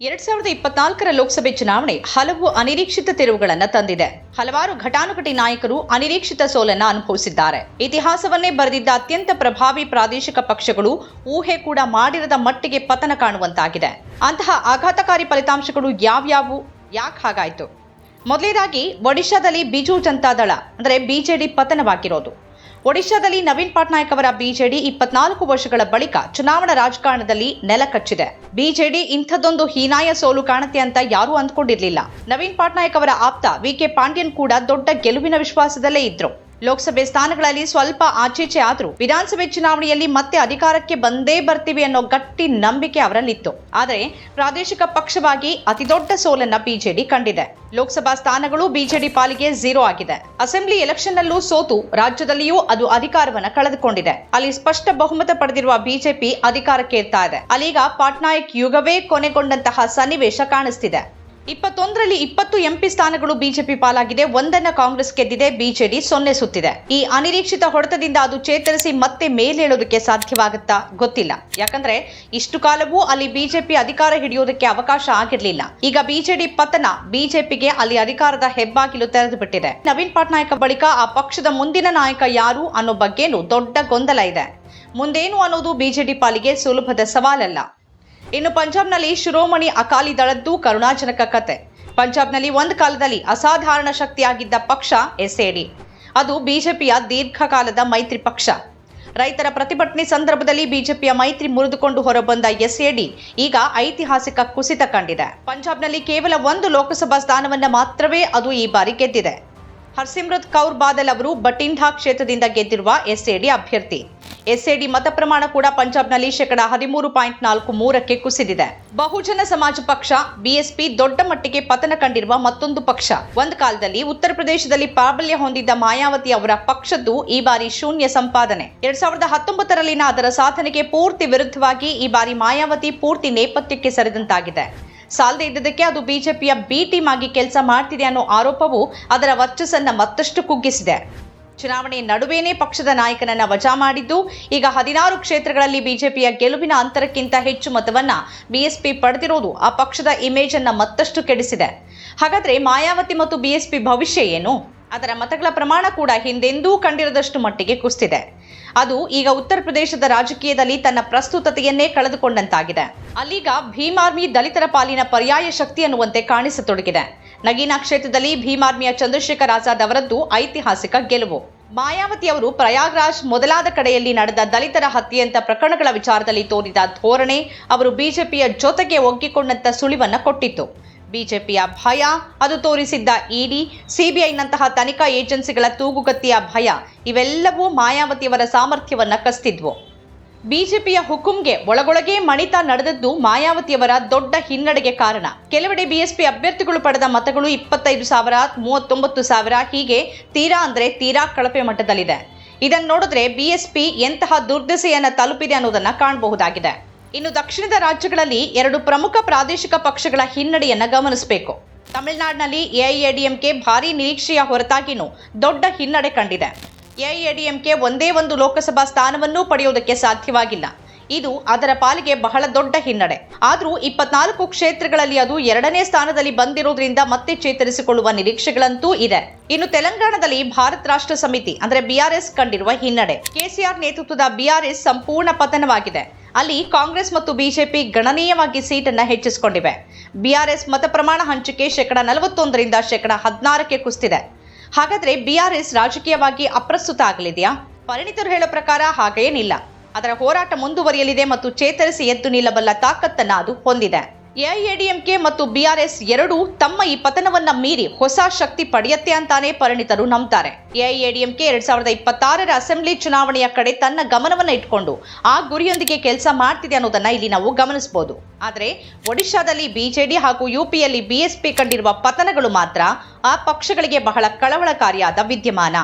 ಎರಡ್ ಸಾವಿರದ ಇಪ್ಪತ್ನಾಲ್ಕರ ಲೋಕಸಭೆ ಚುನಾವಣೆ ಹಲವು ಅನಿರೀಕ್ಷಿತ ತಿರುವುಗಳನ್ನು ತಂದಿದೆ. ಹಲವಾರು ಘಟಾನುಘಟಿ ನಾಯಕರು ಅನಿರೀಕ್ಷಿತ ಸೋಲನ್ನ ಅನುಭವಿಸಿದ್ದಾರೆ. ಇತಿಹಾಸವನ್ನೇ ಬರೆದಿದ್ದ ಅತ್ಯಂತ ಪ್ರಭಾವಿ ಪ್ರಾದೇಶಿಕ ಪಕ್ಷಗಳು ಊಹೆ ಕೂಡ ಮಾಡಿರದ ಮಟ್ಟಿಗೆ ಪತನ ಕಾಣುವಂತಾಗಿದೆ. ಅಂತಹ ಆಘಾತಕಾರಿ ಫಲಿತಾಂಶಗಳು ಯಾವ್ಯಾವು? ಯಾಕೆ ಹಾಗಾಯ್ತು? ಮೊದಲೇದಾಗಿ ಒಡಿಶಾದಲ್ಲಿ ಬಿಜು ಜನತಾದಳ ಅಂದರೆ ಬಿಜೆಡಿ ಪತನವಾಗಿರೋದು. ಒಡಿಶಾದಲ್ಲಿ ನವೀನ್ ಪಟ್ನಾಯಕ್ ಅವರ ಬಿಜೆಡಿ ಇಪ್ಪತ್ನಾಲ್ಕು ವರ್ಷಗಳ ಬಳಿಕ ಚುನಾವಣಾ ರಾಜಕಾರಣದಲ್ಲಿ ನೆಲಕಚ್ಚಿದೆ ಬಿಜೆಡಿ ಇಂಥದ್ದೊಂದು ಹೀನಾಯ ಸೋಲು ಕಾಣುತ್ತೆ ಅಂತ ಯಾರೂ ಅಂದ್ಕೊಂಡಿರ್ಲಿಲ್ಲ. ನವೀನ್ ಪಟ್ನಾಯಕ್ ಅವರ ಆಪ್ತ ವಿ ಕೆ ಪಾಂಡ್ಯನ್ ಕೂಡ ದೊಡ್ಡ ಗೆಲುವಿನ ವಿಶ್ವಾಸದಲ್ಲೇ ಇದ್ರು. ಲೋಕಸಭೆ ಸ್ಥಾನಗಳಲ್ಲಿ ಸ್ವಲ್ಪ ಆಚೀಚೆ ಆದರೂ ವಿಧಾನಸಭೆ ಚುನಾವಣೆಯಲ್ಲಿ ಮತ್ತೆ ಅಧಿಕಾರಕ್ಕೆ ಬಂದೇ ಬರ್ತೀವಿ ಅನ್ನೋ ಗಟ್ಟಿ ನಂಬಿಕೆ ಅವರಲ್ಲಿತ್ತು. ಆದರೆ ಪ್ರಾದೇಶಿಕ ಪಕ್ಷವಾಗಿ ಅತಿದೊಡ್ಡ ಸೋಲನ್ನ ಬಿಜೆಡಿ ಕಂಡಿದೆ. ಲೋಕಸಭಾ ಸ್ಥಾನಗಳು ಬಿಜೆಡಿ ಪಾಲಿಗೆ ಝೀರೋ ಆಗಿದೆ. ಅಸೆಂಬ್ಲಿ ಎಲೆಕ್ಷನ್ನಲ್ಲೂ ಸೋತು ರಾಜ್ಯದಲ್ಲಿಯೂ ಅದು ಅಧಿಕಾರವನ್ನ ಕಳೆದುಕೊಂಡಿದೆ. ಅಲ್ಲಿ ಸ್ಪಷ್ಟ ಬಹುಮತ ಪಡೆದಿರುವ ಬಿಜೆಪಿ ಅಧಿಕಾರಕ್ಕೆ ಇರ್ತಾ ಇದೆ. ಅಲ್ಲೀಗ ಪಟ್ನಾಯಕ್ ಯುಗವೇ ಕೊನೆಗೊಂಡಂತಹ ಸನ್ನಿವೇಶ ಕಾಣಿಸ್ತಿದೆ. ಇಪ್ಪತ್ತೊಂದರಲ್ಲಿ ಇಪ್ಪತ್ತು ಎಂಪಿ ಸ್ಥಾನಗಳು ಬಿಜೆಪಿ ಪಾಲಾಗಿದೆ, ಒಂದನ್ನ ಕಾಂಗ್ರೆಸ್ ಗೆದ್ದಿದೆ, ಬಿಜೆಡಿ ಸೊನ್ನೆ ಸುತ್ತಿದೆ. ಈ ಅನಿರೀಕ್ಷಿತ ಹೊಡೆತದಿಂದ ಅದು ಚೇತರಿಸಿ ಮತ್ತೆ ಮೇಲೇಳೋದಕ್ಕೆ ಸಾಧ್ಯವಾಗುತ್ತಾ ಗೊತ್ತಿಲ್ಲ. ಯಾಕಂದ್ರೆ ಇಷ್ಟು ಕಾಲವೂ ಅಲ್ಲಿ ಬಿಜೆಪಿ ಅಧಿಕಾರ ಹಿಡಿಯೋದಕ್ಕೆ ಅವಕಾಶ ಆಗಿರಲಿಲ್ಲ. ಈಗ ಬಿಜೆಡಿ ಪತನ ಬಿಜೆಪಿಗೆ ಅಲ್ಲಿ ಅಧಿಕಾರದ ಹೆಬ್ಬಾಗಿಲು ತೆರೆದು ಬಿಟ್ಟಿದೆ ನವೀನ್ ಪಟ್ನಾಯಕ್ ಬಳಿಕ ಆ ಪಕ್ಷದ ಮುಂದಿನ ನಾಯಕ ಯಾರು ಅನ್ನೋ ಬಗ್ಗೆನೂ ದೊಡ್ಡ ಗೊಂದಲ ಇದೆ. ಮುಂದೇನು ಅನ್ನೋದು ಬಿಜೆಡಿ ಪಾಲಿಗೆ ಸುಲಭದ ಸವಾಲಲ್ಲ. ಇನ್ನು ಪಂಜಾಬ್ನಲ್ಲಿ ಶಿರೋಮಣಿ ಅಕಾಲಿ ದಳದ್ದು ಕರುಣಾಜನಕ ಕತೆ. ಪಂಜಾಬ್ನಲ್ಲಿ ಒಂದು ಕಾಲದಲ್ಲಿ ಅಸಾಧಾರಣ ಶಕ್ತಿಯಾಗಿದ್ದ ಪಕ್ಷ ಎಸ್ಎಡಿ. ಅದು ಬಿಜೆಪಿಯ ದೀರ್ಘಕಾಲದ ಮೈತ್ರಿ ಪಕ್ಷ. ರೈತರ ಪ್ರತಿಭಟನೆ ಸಂದರ್ಭದಲ್ಲಿ ಬಿಜೆಪಿಯ ಮೈತ್ರಿ ಮುರಿದುಕೊಂಡು ಹೊರಬಂದ ಎಸ್ಎಡಿ ಈಗ ಐತಿಹಾಸಿಕ ಕುಸಿತ ಕಂಡಿದೆ. ಪಂಜಾಬ್ನಲ್ಲಿ ಕೇವಲ ಒಂದು ಲೋಕಸಭಾ ಸ್ಥಾನವನ್ನು ಮಾತ್ರವೇ ಅದು ಈ ಬಾರಿ ಗೆದ್ದಿದೆ. ಹರ್ಸಿಮ್ರತ್ ಕೌರ್ ಬಾದಲ್ ಅವರು ಬಟಿಂಡಾ ಕ್ಷೇತ್ರದಿಂದ ಗೆದ್ದಿರುವ ಎಸ್ಎಡಿ ಅಭ್ಯರ್ಥಿ. ಎಸ್ಎಡಿ ಮತ ಪ್ರಮಾಣ ಕೂಡ ಪಂಜಾಬ್ನಲ್ಲಿ ಶೇಕಡ ಹದಿಮೂರು ಪಾಯಿಂಟ್ ನಾಲ್ಕು ಮೂರಕ್ಕೆ ಕುಸಿದಿದೆ. ಬಹುಜನ ಸಮಾಜ ಪಕ್ಷ, ಬಿಎಸ್ಪಿ ದೊಡ್ಡ ಮಟ್ಟಿಗೆ ಪತನ ಕಂಡಿರುವ ಮತ್ತೊಂದು ಪಕ್ಷ. ಒಂದು ಕಾಲದಲ್ಲಿ ಉತ್ತರ ಪ್ರದೇಶದಲ್ಲಿ ಪ್ರಾಬಲ್ಯ ಹೊಂದಿದ್ದ ಮಾಯಾವತಿ ಅವರ ಪಕ್ಷದ್ದು ಈ ಬಾರಿ ಶೂನ್ಯ ಸಂಪಾದನೆ. ಎರಡ್ ಸಾವಿರದ ಹತ್ತೊಂಬತ್ತರಲ್ಲಿನ ಅದರ ಸಾಧನೆಗೆ ಪೂರ್ತಿ ವಿರುದ್ಧವಾಗಿ ಈ ಬಾರಿ ಮಾಯಾವತಿ ಪೂರ್ತಿ ನೇಪಥ್ಯಕ್ಕೆ ಸರಿದಂತಾಗಿದೆ. ಸಾಲದೇ ಇದ್ದದಕ್ಕೆ ಅದು ಬಿಜೆಪಿಯ ಬಿ ಟೀಮ್ ಆಗಿ ಕೆಲಸ ಮಾಡ್ತಿದೆ ಅನ್ನೋ ಆರೋಪವು ಅದರ ವರ್ಚಸ್ಸನ್ನು ಮತ್ತಷ್ಟು ಕುಗ್ಗಿಸಿದೆ. ಚುನಾವಣೆ ನಡುವೆನೇ ಪಕ್ಷದ ನಾಯಕನನ್ನ ವಜಾ ಮಾಡಿದ್ದು, ಈಗ ಹದಿನಾರು ಕ್ಷೇತ್ರಗಳಲ್ಲಿ ಬಿಜೆಪಿಯ ಗೆಲುವಿನ ಅಂತರಕ್ಕಿಂತ ಹೆಚ್ಚು ಮತವನ್ನ ಬಿಎಸ್ಪಿ ಪಡೆದಿರೋದು ಆ ಪಕ್ಷದ ಇಮೇಜ್ ಅನ್ನ ಮತ್ತಷ್ಟು ಕೆಡಿಸಿದೆ. ಹಾಗಾದ್ರೆ ಮಾಯಾವತಿ ಮತ್ತು ಬಿಎಸ್ಪಿ ಭವಿಷ್ಯ ಏನು? ಅದರ ಮತಗಳ ಪ್ರಮಾಣ ಕೂಡ ಹಿಂದೆಂದೂ ಕಂಡಿರದಷ್ಟು ಮಟ್ಟಿಗೆ ಕುಸಿದಿದೆ. ಅದು ಈಗ ಉತ್ತರ ಪ್ರದೇಶದ ರಾಜಕೀಯದಲ್ಲಿ ತನ್ನ ಪ್ರಸ್ತುತತೆಯನ್ನೇ ಕಳೆದುಕೊಂಡಂತಾಗಿದೆ. ಅಲ್ಲೀಗ ಭೀಮಾರ್ಮಿ ದಲಿತರ ಪಾಲಿನ ಪರ್ಯಾಯ ಶಕ್ತಿ ಅನ್ನುವಂತೆ ಕಾಣಿಸತೊಡಗಿದೆ. ನಗೀನಾ ಕ್ಷೇತ್ರದಲ್ಲಿ ಭೀಮಾರ್ಮಿಯ ಚಂದ್ರಶೇಖರ್ ಆಜಾದ್ ಅವರದ್ದು ಐತಿಹಾಸಿಕ ಗೆಲುವು. ಮಾಯಾವತಿ ಅವರು ಪ್ರಯಾಗ್ರಾಜ್ ಮೊದಲಾದ ಕಡೆಯಲ್ಲಿ ನಡೆದ ದಲಿತರ ಹತ್ಯೆಯಂತ ಪ್ರಕರಣಗಳ ವಿಚಾರದಲ್ಲಿ ತೋರಿದ ಧೋರಣೆ ಅವರು ಬಿಜೆಪಿಯ ಜೊತೆಗೆ ಒಗ್ಗಿಕೊಂಡಂತ ಸುಳಿವನ್ನ ಕೊಟ್ಟಿತ್ತು. ಬಿಜೆಪಿಯ ಭಯ. ಅದು ತೋರಿಸಿದ್ದ ಇಡಿ, ಸಿಬಿಐನಂತಹ ತನಿಖಾ ಏಜೆನ್ಸಿಗಳ ತೂಗುಗತ್ತಿಯ ಭಯ. ಇವೆಲ್ಲವೂ ಮಾಯಾವತಿಯವರ ಸಾಮರ್ಥ್ಯವನ್ನ ಕಸ್ತಿದ್ವು. ಬಿಜೆಪಿಯ ಹುಕುಂಗೆ ಒಳಗೊಳಗೇ ಮಣಿತ ನಡೆದದ್ದು ಮಾಯಾವತಿಯವರ ದೊಡ್ಡ ಹಿನ್ನಡೆಗೆ ಕಾರಣ. ಕೆಲವೆಡೆ ಬಿಎಸ್ಪಿ ಅಭ್ಯರ್ಥಿಗಳು ಪಡೆದ ಮತಗಳು ಇಪ್ಪತ್ತೈದು ಸಾವಿರ, ಮೂವತ್ತೊಂಬತ್ತು ಸಾವಿರ. ಹೀಗೆ ತೀರಾ ಅಂದ್ರೆ ತೀರಾ ಕಳಪೆ ಮಟ್ಟದಲ್ಲಿದೆ. ಇದನ್ನು ನೋಡಿದ್ರೆ ಬಿಎಸ್ಪಿ ಎಂತಹ ದುರ್ದಶೆಯನ್ನ ತಲುಪಿದೆ ಅನ್ನೋದನ್ನು ಕಾಣಬಹುದಾಗಿದೆ. ಇನ್ನು ದಕ್ಷಿಣದ ರಾಜ್ಯಗಳಲ್ಲಿ ಎರಡು ಪ್ರಮುಖ ಪ್ರಾದೇಶಿಕ ಪಕ್ಷಗಳ ಹಿನ್ನಡೆಯನ್ನು ಗಮನಿಸಬೇಕು. ತಮಿಳುನಾಡಿನಲ್ಲಿ ಎಐಎಡಿಎಂಕೆ ಭಾರೀ ನಿರೀಕ್ಷೆಯ ಹೊರತಾಗಿನೂ ದೊಡ್ಡ ಹಿನ್ನಡೆ ಕಂಡಿದೆ. ಎಐಎಡಿಎಂಕೆ ಒಂದೇ ಒಂದು ಲೋಕಸಭಾ ಸ್ಥಾನವನ್ನೂ ಪಡೆಯುವುದಕ್ಕೆ ಸಾಧ್ಯವಾಗಿಲ್ಲ. ಇದು ಅದರ ಪಾಲಿಗೆ ಬಹಳ ದೊಡ್ಡ ಹಿನ್ನಡೆ. ಆದರೂ ಇಪ್ಪತ್ನಾಲ್ಕು ಕ್ಷೇತ್ರಗಳಲ್ಲಿ ಅದು ಎರಡನೇ ಸ್ಥಾನದಲ್ಲಿ ಬಂದಿರುವುದರಿಂದ ಮತ್ತೆ ಚೇತರಿಸಿಕೊಳ್ಳುವ ನಿರೀಕ್ಷೆಗಳಂತೂ ಇದೆ. ಇನ್ನು ತೆಲಂಗಾಣದಲ್ಲಿ ಭಾರತ್ ರಾಷ್ಟ್ರ ಸಮಿತಿ, ಅಂದರೆ ಬಿಆರ್ಎಸ್ ಕಂಡಿರುವ ಹಿನ್ನಡೆ. ಕೆಸಿಆರ್ ನೇತೃತ್ವದ ಬಿಆರ್ಎಸ್ ಸಂಪೂರ್ಣ ಪತನವಾಗಿದೆ. ಅಲ್ಲಿ ಕಾಂಗ್ರೆಸ್ ಮತ್ತು ಬಿಜೆಪಿ ಗಣನೀಯವಾಗಿ ಸೀಟನ್ನು ಹೆಚ್ಚಿಸಿಕೊಂಡಿವೆ. ಬಿಆರ್ಎಸ್ ಮತ ಪ್ರಮಾಣ ಹಂಚಿಕೆ ಶೇಕಡ ನಲವತ್ತೊಂದರಿಂದ ಶೇಕಡ ಹದಿನಾರಕ್ಕೆ ಕುಸಿದಿದೆ. ಹಾಗಾದ್ರೆ ಬಿಆರ್ಎಸ್ ರಾಜಕೀಯವಾಗಿ ಅಪ್ರಸ್ತುತ ಆಗಲಿದೆಯಾ? ಪರಿಣಿತರು ಹೇಳೋ ಪ್ರಕಾರ ಹಾಗೇನಿಲ್ಲ. ಅದರ ಹೋರಾಟ ಮುಂದುವರಿಯಲಿದೆ ಮತ್ತು ಚೇತರಿಸಿ ಎದ್ದು ನಿಲ್ಲಬಲ್ಲ ತಾಕತ್ತನ್ನು ಅದು ಹೊಂದಿದೆ. ಎಐಎಡಿಎಂಕೆ ಮತ್ತು ಬಿಆರ್ಎಸ್ ಎರಡೂ ತಮ್ಮ ಈ ಪತನವನ್ನ ಮೀರಿ ಹೊಸ ಶಕ್ತಿ ಪಡೆಯತ್ತೆ ಅಂತಾನೆ ಪರಿಣಿತರು ನಂಬ್ತಾರೆ. ಎಐಎಡಿಎಂಕೆ ಎರಡ್ ಸಾವಿರದ ಇಪ್ಪತ್ತಾರರ ಅಸೆಂಬ್ಲಿ ಚುನಾವಣೆಯ ಕಡೆ ತನ್ನ ಗಮನವನ್ನ ಇಟ್ಕೊಂಡು ಆ ಗುರಿಯೊಂದಿಗೆ ಕೆಲಸ ಮಾಡ್ತಿದೆ ಅನ್ನೋದನ್ನ ಇಲ್ಲಿ ನಾವು ಗಮನಿಸಬಹುದು ಆದರೆ ಒಡಿಶಾದಲ್ಲಿ ಬಿಜೆಡಿ ಹಾಗೂ ಯುಪಿಯಲ್ಲಿ ಬಿಎಸ್ಪಿ ಕಂಡಿರುವ ಪತನಗಳು ಮಾತ್ರ ಆ ಪಕ್ಷಗಳಿಗೆ ಬಹಳ ಕಳವಳಕಾರಿಯಾದ ವಿದ್ಯಮಾನ.